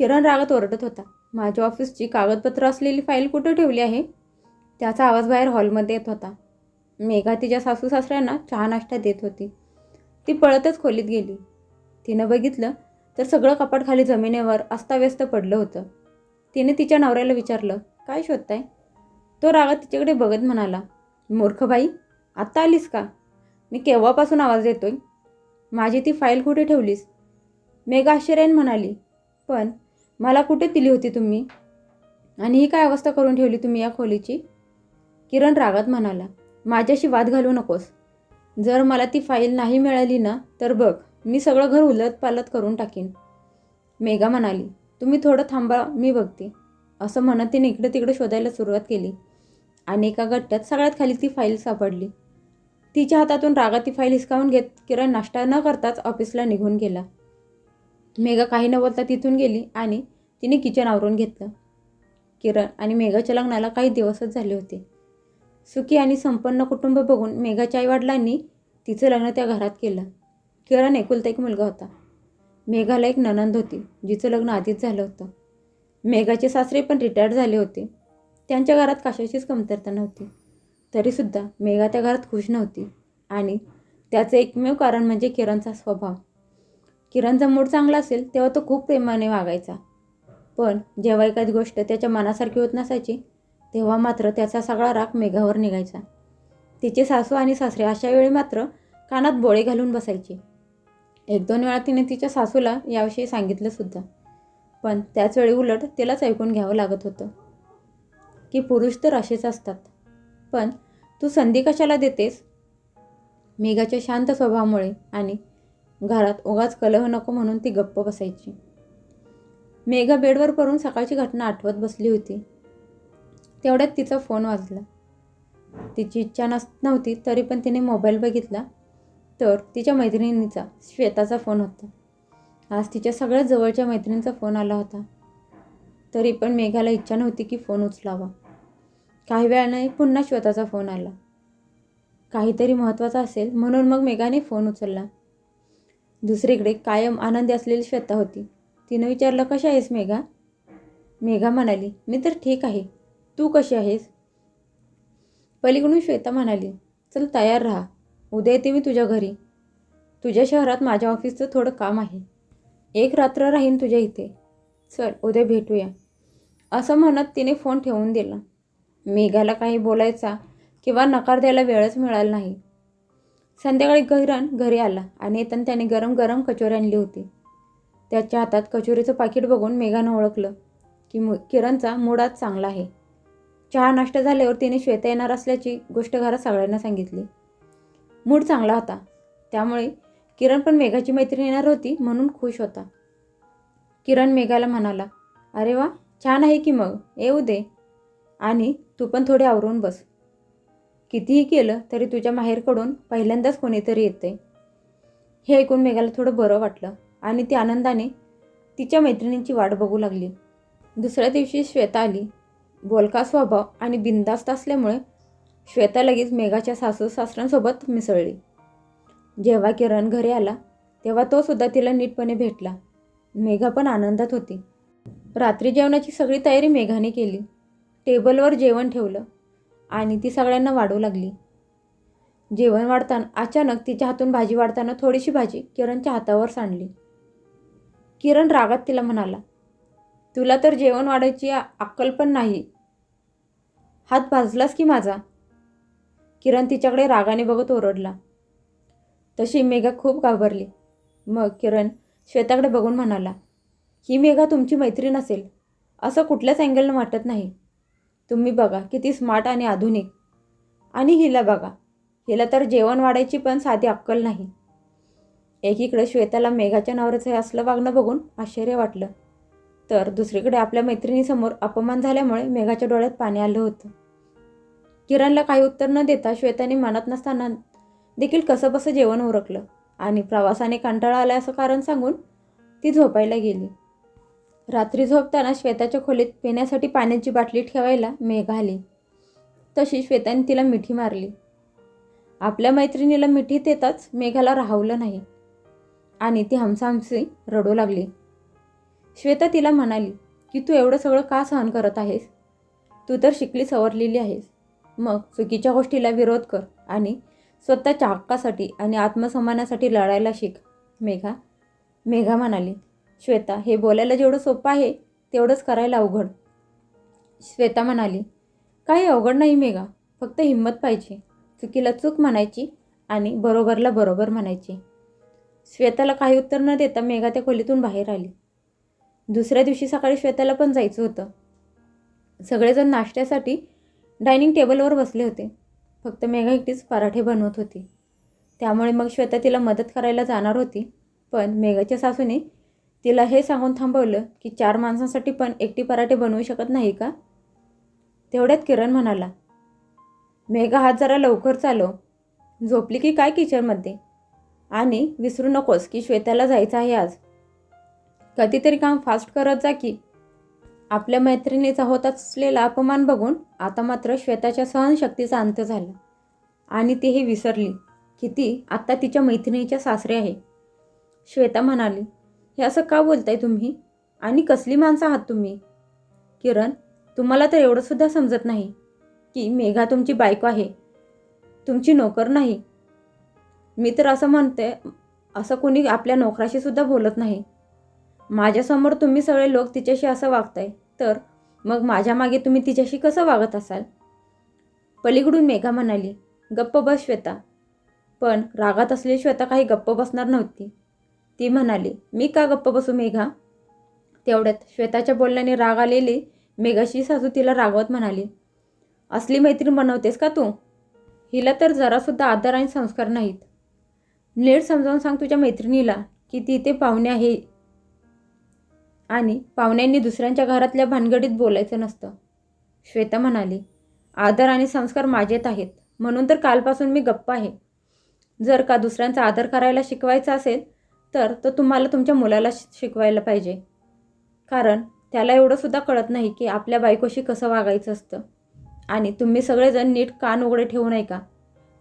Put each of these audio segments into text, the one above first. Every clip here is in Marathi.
किरण रागत ओरडत होता. माझ्या ऑफिसची कागदपत्र असलेली फाईल कुठं ठेवली आहे? त्याचा आवाज बाहेर हॉलमध्ये येत होता. मेघा तिच्या सासू सासऱ्यांना चहा नाश्ता देत होती. ती पळतच खोलीत गेली. तिनं बघितलं तर सगळं कपाट खाली जमिनीवर अस्ताव्यस्त पडलं होतं. तिने तिच्या नवऱ्याला विचारलं काय शोधताय? तो रागात तिच्याकडे बघत म्हणाला मूर्ख बाई आत्ता आलीस का? मी केव्हापासून आवाज देतोय? माझी ती फाईल कुठे ठेवलीस? मेघा आश्चर्याने म्हणाली पण मला कुठे दिली होती तुम्ही? आणि ही काय अवस्था करून ठेवली तुम्ही या खोलीची? किरण रागात म्हणाला माझ्याशी वाद घालू नकोस. जर मला ती फाईल नाही मिळाली ना तर बघ मी सगळं घर उलत पालत करून टाकीन. मेघा म्हणाली तुम्ही थोडं थांबा मी बघते. असं म्हणत तिने इकडे तिकडे शोधायला सुरुवात केली आणि एका गट्ट्यात सगळ्यात खाली ती फाईल सापडली. तिच्या हातातून रागात ती फाईल हिसकावून घेत किरण नाश्ता न करताच ऑफिसला निघून गेला. मेघा काही न बोलता तिथून गेली आणि तिने किचन आवरून घेतलं. किरण आणि मेघाच्या लग्नाला काही दिवसच झाले होते. सुखी आणि संपन्न कुटुंब बघून मेघाच्या आईवडिलांनी तिचं लग्न त्या घरात केलं. किरण एकुलता एक मुलगा होता. मेघाला एक ननंद होती जिचं लग्न आधीच झालं होतं. मेघाचे सासरे पण रिटायर्ड झाले होते. त्यांच्या घरात कशाचीच कमतरता नव्हती. तरीसुद्धा मेघा त्या घरात खुश नव्हती आणि त्याचं एकमेव कारण म्हणजे किरणचा स्वभाव. किरणचा मूड चांगला असेल तेव्हा तो खूप प्रेमाने वागायचा. पण जेव्हा एखादी गोष्ट त्याच्या मनासारखी होत नसायची तेव्हा मात्र त्याचा सगळा राग मेघावर निघायचा. तिचे सासू आणि सासरे अशा वेळी मात्र कानात बोळे घालून बसायचे. एक दोन वेळा तिने तिच्या सासूला याविषयी सांगितलंसुद्धा पण त्याचवेळी उलट तिलाच ऐकून घ्यावं लागत होतं. की पुरुष तर असेच असतात. पण तू संधी कशाला देतेस? मेघाच्या शांत स्वभावामुळे आणि घरात उगाच कलह नको म्हणून ती गप्प बसायची. मेघा बेडवर पडून सकाळची घटना आठवत बसली होती. तेवढ्यात तिचा फोन वाजला. तिची इच्छा नस नव्हती तरी पण तिने मोबाईल बघितला. तर तिच्या मैत्रिणीचा श्वेताचा फोन होता. आज तिच्या सगळ्यात जवळच्या मैत्रिणीचा फोन आला होता. तरी पण मेघाला इच्छा नव्हती की फोन उचलावा. काही वेळाने पुन्हा श्वेताचा फोन आला. काहीतरी महत्त्वाचा असेल म्हणून मग मेघाने फोन उचलला. दुसरीकडे कायम आनंदी असलेली श्वेता होती. तिनं विचारलं कशी आहेस मेघा? मेघा म्हणाली मी तर ठीक आहे. तू कशी आहेस? पलीकडून श्वेता म्हणाली चल तयार राहा. उद्या येते मी तुझ्या घरी. तुझ्या शहरात माझ्या ऑफिसचं थोडं काम आहे. एक रात्र राहीन तुझ्या इथे. चल उद्या भेटूया. असं म्हणत तिने फोन ठेवून दिला. मेघाला काही बोलायचा किंवा नकार द्यायला वेळच मिळाला नाही. संध्याकाळी गहिरण घरी आला आणि येताना त्याने गरम गरम कचोरी आणली होती. त्याच्या हातात कचोरीचं पाकिट बघून मेघानं ओळखलं की मु किरणचा मूड आज चांगला आहे. चहा नाश्ता झाल्यावर तिने श्वेता येणार असल्याची गोष्ट घरात सगळ्यांना सांगितली. मूड चांगला होता. त्यामुळे किरण पण मेघाची मैत्रीण येणार होती म्हणून खुश होता. किरण मेघाला म्हणाला अरे वा छान आहे की मग. येऊ दे. आणि तू पण थोडे आवरून बस. कितीही केलं तरी तुझ्या माहेरकडून पहिल्यांदाच कोणीतरी येते. हे ऐकून मेघाला थोडं बरं वाटलं आणि ती आनंदाने तिच्या मैत्रिणींची वाट बघू लागली. दुसऱ्या दिवशी श्वेता आली. बोलका स्वभाव आणि बिंदास्त असल्यामुळे श्वेता लगेच मेघाच्या सासू सासऱ्यांसोबत मिसळली. जेव्हा किरण घरी आला तेव्हा तो सुद्धा तिला नीटपणे भेटला. मेघा पण आनंदात होती. रात्री जेवणाची सगळी तयारी मेघाने केली. टेबलवर जेवण ठेवलं. आणि ती सगळ्यांना वाढू लागली. जेवण वाढताना अचानक तिच्या हातून भाजी वाढताना थोडीशी भाजी किरणच्या हातावर सांडली. किरण रागात तिला म्हणाला तुला तर जेवण वाढायची अक्कल पण नाही. हात भाजलास की माझा? किरण तिच्याकडे रागाने बघत ओरडला. तशी मेघा खूप घाबरली. मग किरण श्वेताकडे बघून म्हणाला ही मेघा तुमची मैत्रीण असेल. असं कुठल्याच अँगलनं वाटत नाही. तुम्ही बघा किती स्मार्ट आणि आधुनिक. आणि हिला बघा हिला तर जेवण वाढायची पण साधी अक्कल नाही. एकीकडे श्वेताला मेघाच्या नवऱ्याचं हे असलं वागणं बघून आश्चर्य वाटलं. तर दुसरीकडे आपल्या मैत्रिणीसमोर अपमान झाल्यामुळे मेघाच्या डोळ्यात पाणी आलं होतं. किरणला काही उत्तर न देता श्वेताने मनात नसताना देखील कसं बसं जेवण उरकलं आणि प्रवासाने कंटाळा आला असं कारण सांगून ती झोपायला गेली. रात्री झोपताना श्वेताच्या खोलीत पिण्यासाठी पाण्याची बाटली ठेवायला मेघ आली. तशी श्वेताने तिला मिठी मारली. आपल्या मैत्रिणीला मिठी देताच मेघाला राहवलं नाही. आणि ती हमसाहमसी रडू लागली. श्वेता तिला म्हणाली की तू एवढं सगळं का सहन करत आहेस? तू तर शिकली सवरलेली आहेस. मग चुकीच्या गोष्टीला विरोध कर आणि स्वतःच्या हक्कासाठी आणि आत्मसन्मानासाठी लढायला शिक. मेघा मेघा म्हणाली श्वेता हे बोलायला जेवढं सोपं आहे तेवढंच करायला अवघड. श्वेता म्हणाली काही अवघड नाही मेघा फक्त हिंमत पाहिजे. चुकीला चूक म्हणायची आणि बरोबरला बरोबर म्हणायची. श्वेताला काही उत्तर न देता मेघा त्या खोलीतून बाहेर आली. दुसऱ्या दिवशी सकाळी श्वेताला पण जायचं होतं. सगळेजण नाश्त्यासाठी डायनिंग टेबलवर बसले होते. फक्त मेघा एकटीच पराठे बनवत होती. त्यामुळे मग श्वेता तिला मदत करायला जाणार होती पण मेघाच्या सासूने तिला हे सांगून थांबवलं की चार माणसांसाठी पण एकटी पराठे बनवू शकत नाही का? तेवढ्यात किरण म्हणाला मेघा हात जरा लवकर चालव. झोपली की काय किचनमध्ये? आणि विसरू नकोस की श्वेताला जायचं आहे आज. कधीतरी काम फास्ट करत जा की. आपल्या मैत्रिणीचा होत असलेला अपमान बघून आता मात्र श्वेताच्या सहनशक्तीचा अंत झाला. आणि तीही विसरली की ती आत्ता तिच्या मैत्रिणीच्या सासरे आहे. श्वेता म्हणाली हे असं का बोलताय तुम्ही? आणि कसली माणसं आहात तुम्ही? किरण तुम्हाला तर एवढंसुद्धा समजत नाही की मेघा तुमची बायको आहे. तुमची नोकर नाही. मी तर असं म्हणते असं कोणी आपल्या नोकराशी सुद्धा बोलत नाही. माझ्यासमोर तुम्ही सगळे लोक तिच्याशी असं वागताय तर मग माझ्या मागे तुम्ही तिच्याशी कसं वागत असाल? पलीकडून मेघा म्हणाली गप्प बस श्वेता. पण रागात असलेली श्वेता काही गप्प बसणार नव्हती. ती म्हणाली मी का गप्प बसू मेघा? तेवढ्यात श्वेताच्या बोलण्याने राग आलेली मेघाशी सासू तिला रागवत म्हणाली असली मैत्रीण बनवतेस का तू? हिला तर जरासुद्धा आदर आणि संस्कार नाहीत. नीट समजावून सांग तुझ्या मैत्रिणीला की ती ते पाहुणे आहे आणि पाहुण्यांनी दुसऱ्यांच्या घरातल्या भानगडीत बोलायचं नसतं. श्वेता म्हणाली आदर आणि संस्कार माझेत आहेत. म्हणून तर कालपासून मी गप्प आहे. जर का दुसऱ्यांचा आदर करायला शिकवायचा असेल तर तो तुम्हाला तुमच्या मुलाला शिकवायला पाहिजे. कारण त्याला एवढंसुद्धा कळत नाही की आपल्या बायकोशी कसं वागायचं असतं. आणि तुम्ही सगळेजण नीट कान उघडे ठेवू नये का?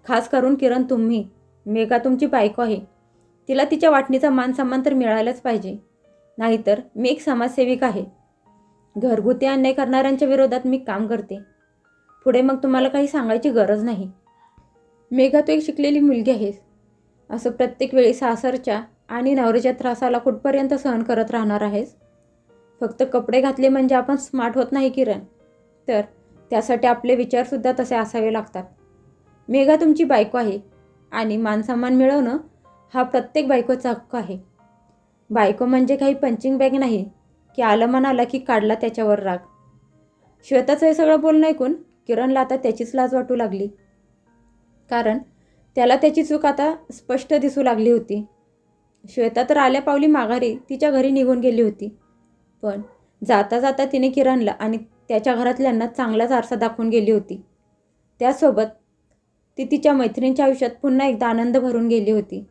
खास करून किरण तुम्ही. मेघा तुमची बायको आहे. तिला तिच्या वाटणीचा मान सन्मान तर मिळायलाच पाहिजे. नाहीतर मी एक समाजसेविका आहे. घरगुती अन्याय करणाऱ्यांच्या विरोधात मी काम करते. पुढे मग तुम्हाला काही सांगायची गरज नाही. मेघा तू एक शिकलेली मुलगी आहेस असं प्रत्येक वेळी सासरच्या आणि नवऱ्याच्या त्रासाला कुठपर्यंत सहन करत राहणार आहेस? फक्त कपडे घातले म्हणजे आपण स्मार्ट होत नाही किरण. तर त्यासाठी आपले विचारसुद्धा तसे असावे लागतात. मेघा तुमची बायको आहे आणि मानसन्मान मिळवणं हा प्रत्येक बायकोचा हक्क आहे. बायको म्हणजे काही पंचिंग बॅग नाही की आलं म्हणाला की काढला त्याच्यावर राग. श्वेताचं हे सगळं बोलणं ऐकून किरणला आता त्याचीच लाज वाटू लागली. कारण त्याला त्याची चूक आता स्पष्ट दिसू लागली होती. श्वेता तर आल्या पावली माघारी तिच्या घरी निघून गेली होती. पण जाता जाता तिने किरणला आणि त्याच्या घरातल्यांना चांगलाच आरसा दाखवून गेली होती. त्यासोबत ती तिच्या मैत्रिणीच्या आयुष्यात पुन्हा एकदा आनंद भरून गेली होती.